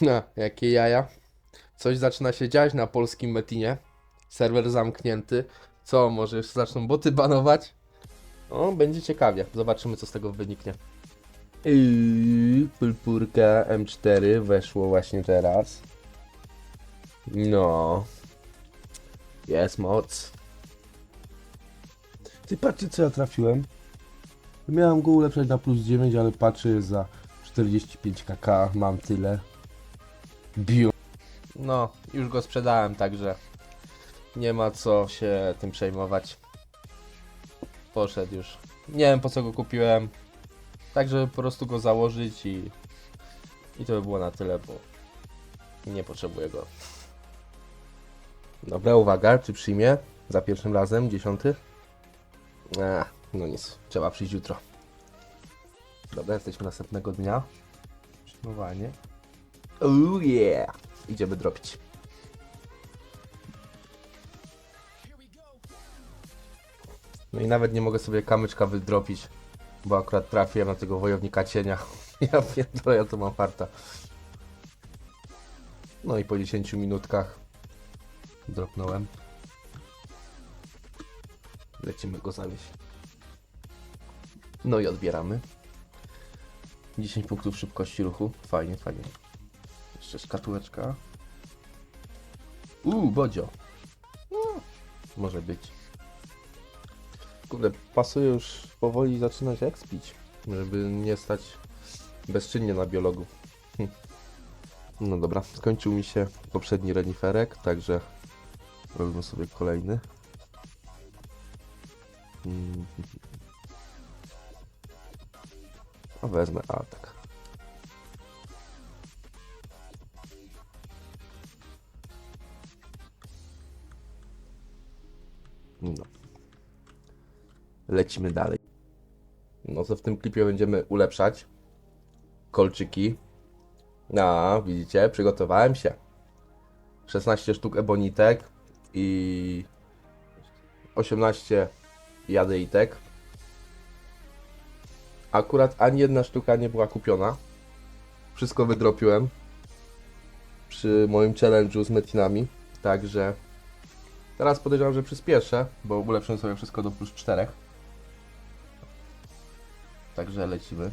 No, jakie jaja. Coś zaczyna się dziać na polskim Metinie. Serwer zamknięty. Co, może jeszcze zaczną boty banować? O, będzie ciekawie. Zobaczymy, co z tego wyniknie. Pulpurka M4 weszło właśnie teraz. No. Jest moc. Ty patrzcie co ja trafiłem. Miałem go ulepszać na plus 9, ale patrzę za 45 kk, mam tyle. Biu. No, już go sprzedałem, także nie ma co się tym przejmować. Poszedł już. Nie wiem po co go kupiłem. Tak, żeby po prostu go założyć i, i to by było na tyle, bo nie potrzebuję go. Dobra, uwaga, czy przyjmie za pierwszym razem, dziesiąty? Ech, no nic, trzeba przyjść jutro. Dobra, jesteśmy następnego dnia. Przyjmowanie. Oh yeah! Idziemy dropić. No i nawet nie mogę sobie kamyczka wydropić, bo akurat trafiłem na tego wojownika cienia. Ja pierdolę, ja to mam farta. No i po 10 minutkach dropnąłem. Lecimy go zawieść. No i odbieramy. 10 punktów szybkości ruchu. Fajnie, fajnie. Jeszcze szkatułeczka. Uuu, bodzio. No, może być. Kurde, pasuje już powoli zaczynać expić, żeby nie stać bezczynnie na biologu. Hm. No dobra, skończył mi się poprzedni reniferek, także robimy sobie kolejny. Mm. A wezmę atak. No. Lecimy dalej. No to w tym klipie będziemy ulepszać kolczyki. No, widzicie, przygotowałem się. 16 sztuk ebonitek i 18 jadeitek. Akurat ani jedna sztuka nie była kupiona. Wszystko wydropiłem przy moim challenge'u z metinami, także Teraz podejrzewam, że przyspieszę, bo ulepszę sobie wszystko do plus 4. Także lecimy.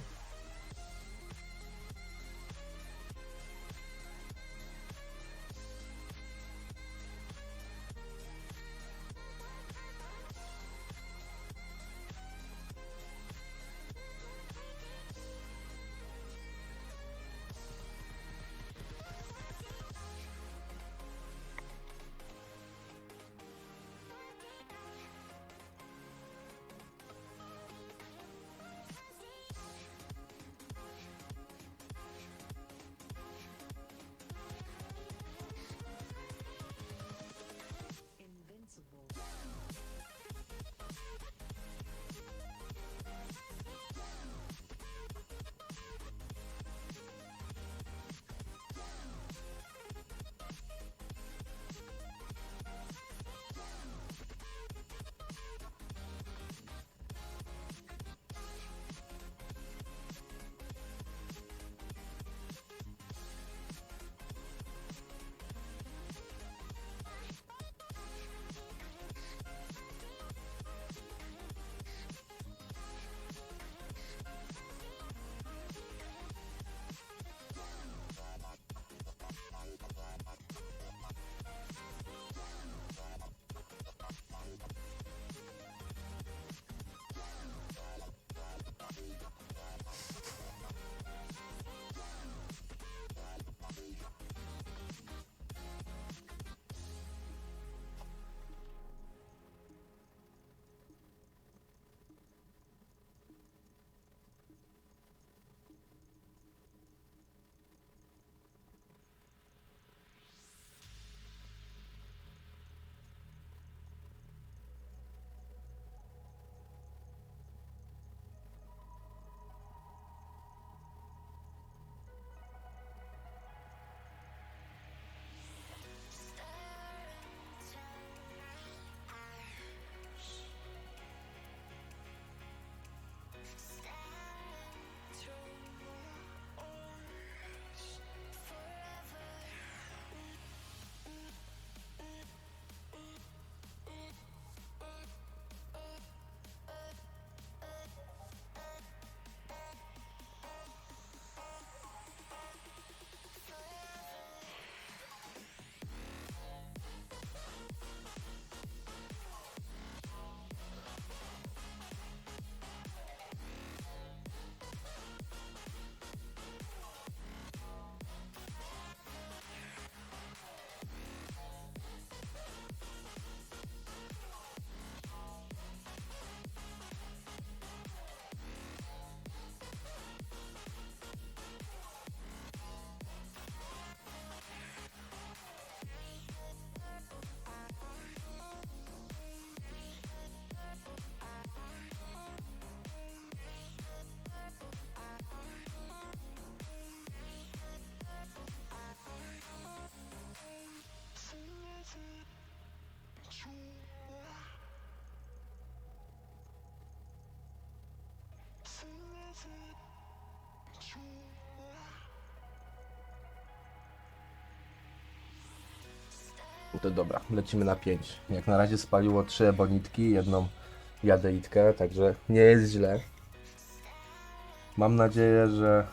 To dobra, lecimy na 5. Jak na razie spaliło 3 ebonitki, jedną jadeitkę, także nie jest źle. Mam nadzieję, że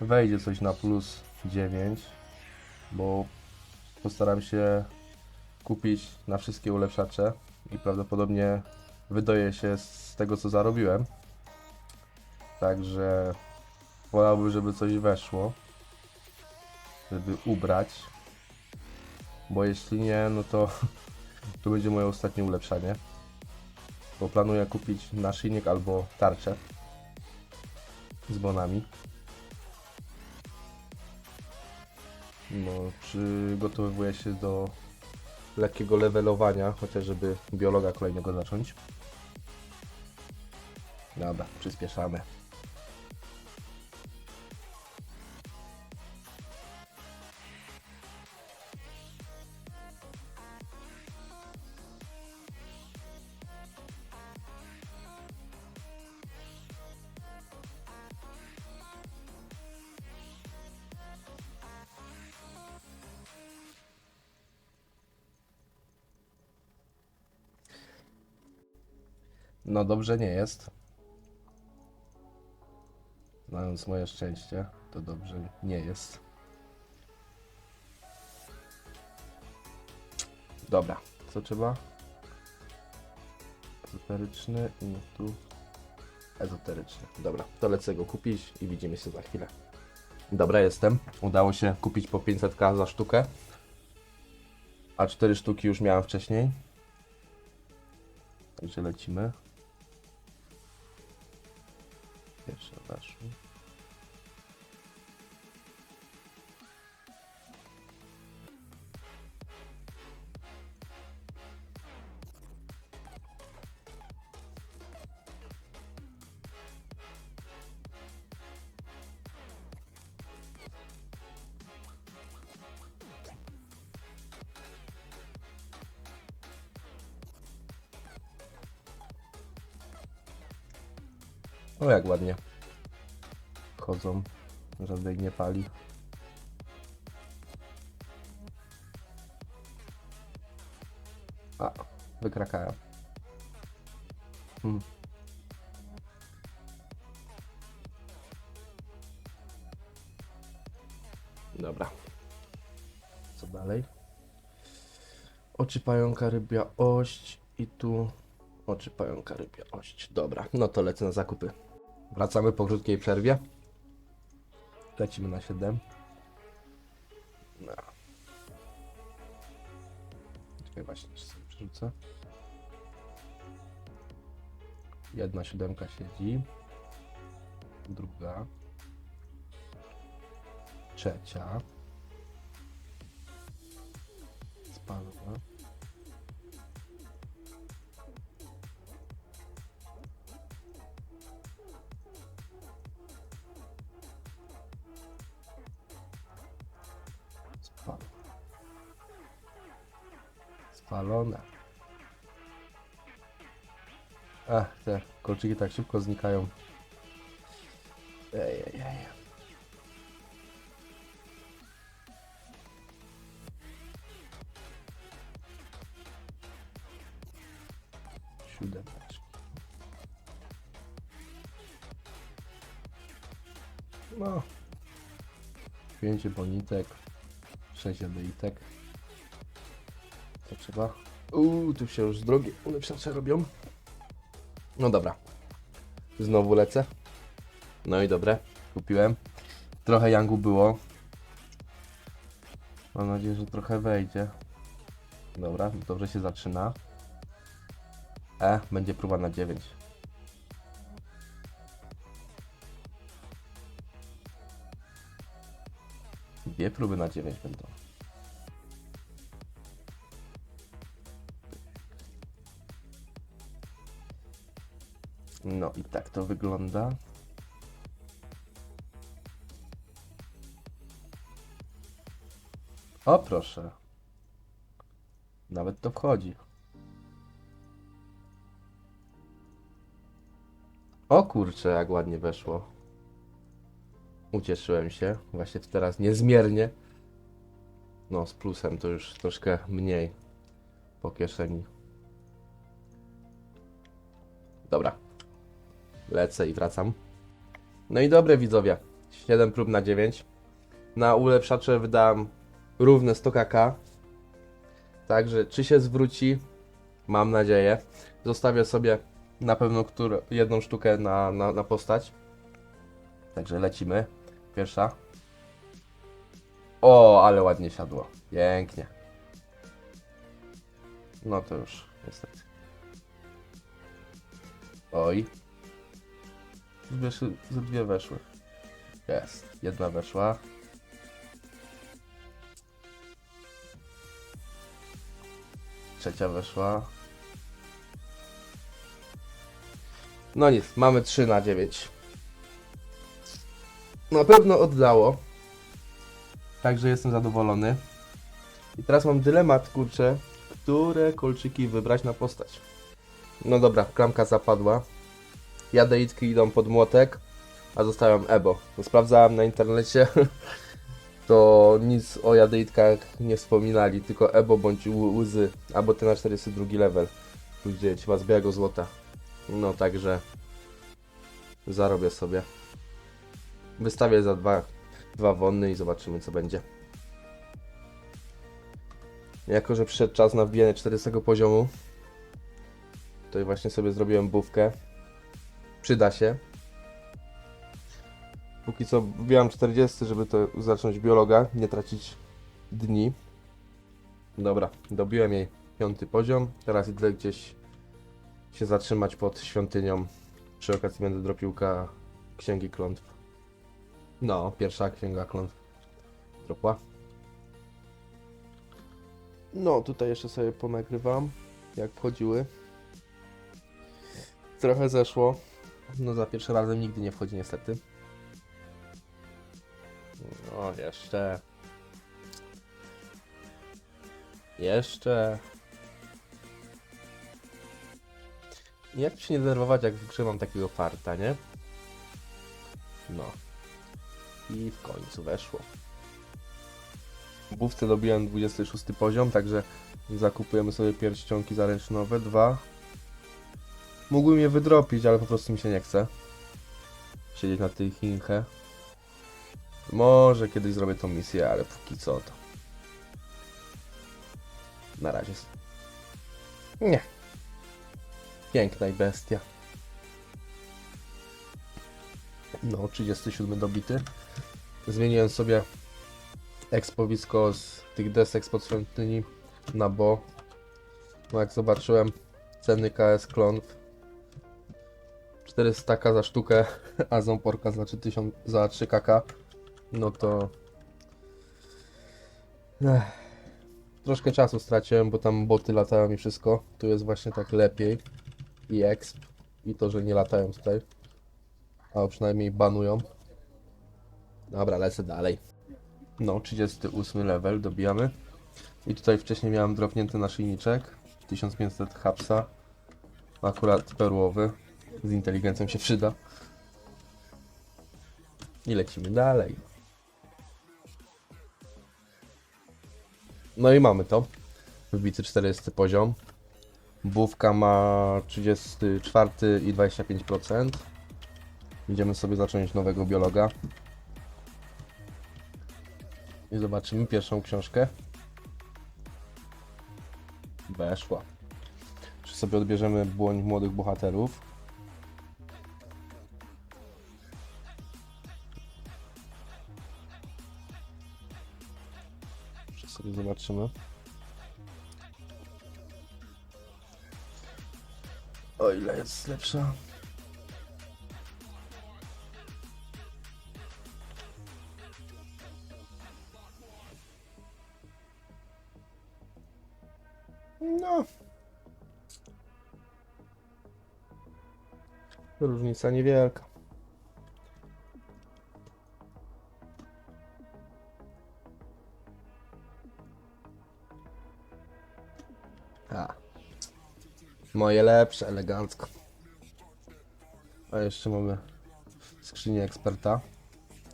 wejdzie coś na plus 9, bo postaram się kupić na wszystkie ulepszacze i prawdopodobnie wydoję się z tego, co zarobiłem. Także wolałbym, żeby coś weszło, żeby ubrać, bo jeśli nie, no to to będzie moje ostatnie ulepszanie, bo planuję kupić naszyjnik albo tarczę z bonami. No, przygotowuję się do lekkiego levelowania, chociaż żeby biologa kolejnego zacząć. Dobra, przyspieszamy. No dobrze nie jest. Znając moje szczęście, to dobrze nie jest. Dobra, co trzeba? Ezoteryczny i tu ezoteryczny. Dobra, to lecę go kupić i widzimy się za chwilę. Dobra, jestem. Udało się kupić po 500k za sztukę. A 4 sztuki już miałem wcześniej. Także lecimy. O jak ładnie. Chodzą. Żadnej nie pali. A, wykrakałem. Hmm. Dobra. Co dalej? Oczy pająka, rybia ość i tu oczy pająka, rybia ość. Dobra, no to lecę na zakupy. Wracamy po krótkiej przerwie. Lecimy na 7. No. Czekaj właśnie, jeszcze sobie przerzucę. Jedna siódemka siedzi. Druga. Trzecia. Spalona. Ach, te kolczyki tak szybko znikają. Ej, ej, ej. Siódemeczki. No. Pięć bonitek. 6 jadeitek. Co trzeba? Uuu, tu się już drogie ulepszacze robią. No dobra. Znowu lecę. No i dobre. Kupiłem. Trochę Yangu było. Mam nadzieję, że trochę wejdzie. Dobra, dobrze się zaczyna. E, będzie próba na 9. Dwie próby na 9 będą. No i tak to wygląda. O proszę. Nawet to wchodzi. O kurczę, jak ładnie weszło. Ucieszyłem się. Właśnie teraz niezmiernie. No, z plusem to już troszkę mniej po kieszeni. Dobra. Lecę i wracam. No i dobre widzowie. 7 prób na 9. Na ulepszacze wydałem równe 100 kk. Także czy się zwróci? Mam nadzieję. Zostawię sobie na pewno którą, jedną sztukę na, na, na postać. Także lecimy. Pierwsza. O, ale ładnie siadło. Pięknie. No to już, niestety. Oj. Ze dwie weszły. Jest. Jedna weszła. Trzecia weszła. No nic, mamy 3 na 9. Na pewno oddało. Także jestem zadowolony. I teraz mam dylemat, kurczę, które kolczyki wybrać na postać. No dobra, klamka zapadła. Jadeitki idą pod młotek, a zostawiam Ebo. No, sprawdzałem na internecie, to nic o jadeitkach nie wspominali, tylko Ebo bądź łzy, albo ten na 42 level, gdzie chyba z białego złota. No także zarobię sobie. Wystawię za dwa, dwa wonny i zobaczymy co będzie. Jako, że przyszedł czas na wbijanie 40 poziomu, to właśnie sobie zrobiłem bówkę. Przyda się. Póki co wbijam 40, żeby to zacząć biologa, nie tracić dni. Dobra, dobiłem jej piąty poziom. Teraz idę gdzieś się zatrzymać pod świątynią. Przy okazji będę dropiłka Księgi Klątw. No, pierwsza Księga Klątw dropła. No, tutaj jeszcze sobie ponagrywam, jak wchodziły. Trochę zeszło. No, za pierwszym razem nigdy nie wchodzi, niestety. No, jeszcze. Jeszcze. Jak się nie denerwować, jak w grze mam takiego farta, nie? No. I w końcu weszło. W bówce dobiłem 26 poziom, także zakupujemy sobie pierścionki zaręcznowe, dwa. Mógłbym je wydropić, ale po prostu mi się nie chce. Siedzieć na tej chinche. Może kiedyś zrobię tą misję, ale póki co to. Na razie. Nie. Piękna i bestia. No, 37 dobity. Zmieniłem sobie ekspowisko z tych desek spod świątyni na bo. No jak zobaczyłem ceny KS Klonw 400 za sztukę, a zomporka za 3000 za 3 kk. No to Ech. troszkę czasu straciłem, bo tam boty latają i wszystko. Tu jest właśnie tak lepiej i exp i to, że nie latają tutaj. A przynajmniej banują. Dobra, lecę dalej. No, 38 level, dobijamy. I tutaj wcześniej miałem dropnięty naszyjniczek. 1500 hapsa. Akurat perłowy. Z inteligencją się przyda. I lecimy dalej. No i mamy to. Wbity 40 poziom. Bówka ma 34 i 25%. Idziemy sobie zacząć nowego biologa. I zobaczymy pierwszą książkę. Weszła. Czy sobie odbierzemy błoń młodych bohaterów? Zobaczymy? O ile jest lepsza? No. Różnica niewielka. Moje lepsze, elegancko. A jeszcze mamy skrzynię eksperta.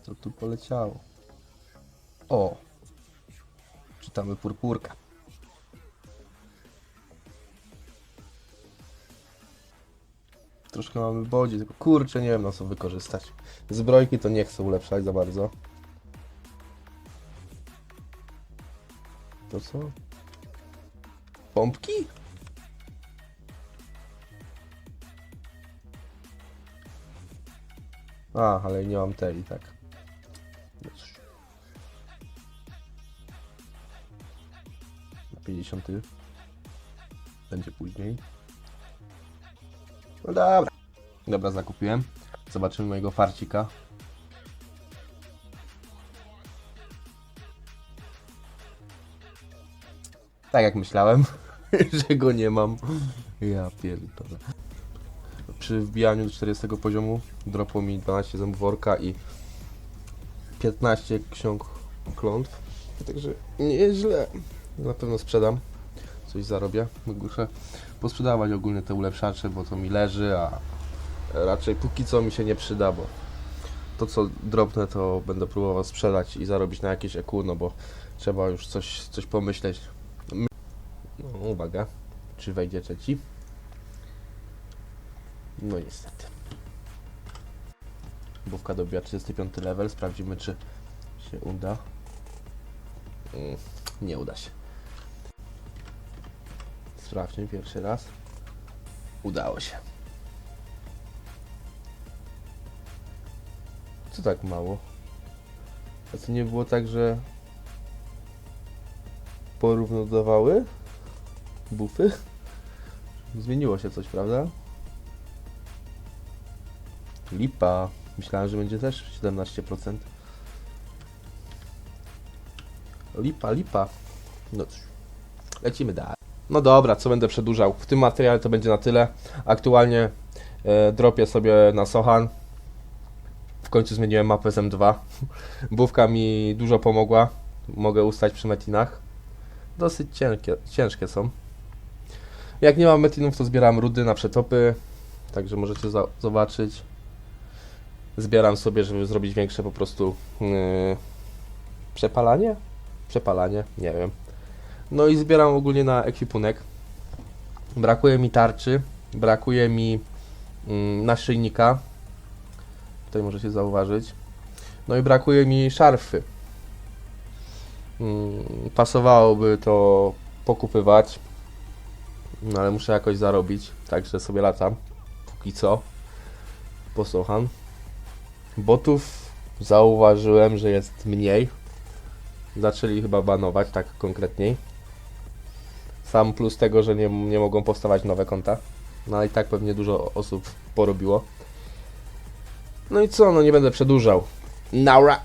Co tu poleciało? O! Czy Czytamy purpurka. Troszkę mamy bodzi, tylko kurczę, nie wiem na co wykorzystać. Zbrojki to nie chcę ulepszać za bardzo. To co? Pompki? A, ale nie mam tej, tak. No cóż. Na 50 będzie później. No dobra. Dobra, zakupiłem. Zobaczymy mojego farcika. Tak jak myślałem, że go nie mam. Ja pierdolę. Przy wbijaniu do 40 poziomu dropło mi 12 zębów worka i 15 ksiąg klątw. Także nieźle. Na pewno sprzedam. Coś zarobię. Muszę posprzedawać ogólnie te ulepszacze, bo to mi leży, a raczej póki co mi się nie przyda, bo to co drobne to będę próbował sprzedać i zarobić na jakieś EQ, no bo trzeba już coś, coś pomyśleć. My- No, uwaga, czy wejdzie trzeci? No niestety. Bówka dobiła 35 level, sprawdzimy czy się uda. Mm, nie uda się. Sprawdźmy pierwszy raz. Udało się. Co tak mało? A to nie było tak, że porównywały bufy? Zmieniło się coś, prawda? Lipa. Myślałem, że będzie też 17%. Lipa, lipa. No cóż. Lecimy dalej. No dobra, co będę przedłużał? W tym materiale to będzie na tyle. Aktualnie e, dropię sobie na Sohan. W końcu zmieniłem mapę z M2. Bówka mi dużo pomogła. Mogę ustać przy metinach. Dosyć cienkie, ciężkie są. Jak nie mam metinów, to zbieram rudy na przetopy. Także możecie zobaczyć. Zbieram sobie, żeby zrobić większe po prostu yy, przepalanie? Przepalanie, nie wiem. No i zbieram ogólnie na ekwipunek. Brakuje mi tarczy, brakuje mi mm, naszyjnika. Tutaj możecie zauważyć. No i brakuje mi szarfy. Mm, pasowałoby to pokupywać, no ale muszę jakoś zarobić, także sobie latam. Póki co. Posłucham. Botów zauważyłem, że jest mniej. Zaczęli chyba banować, tak konkretniej. Sam plus tego, że nie, nie mogą powstawać nowe konta. No i tak pewnie dużo osób porobiło. No i co, no nie będę przedłużał. Naura!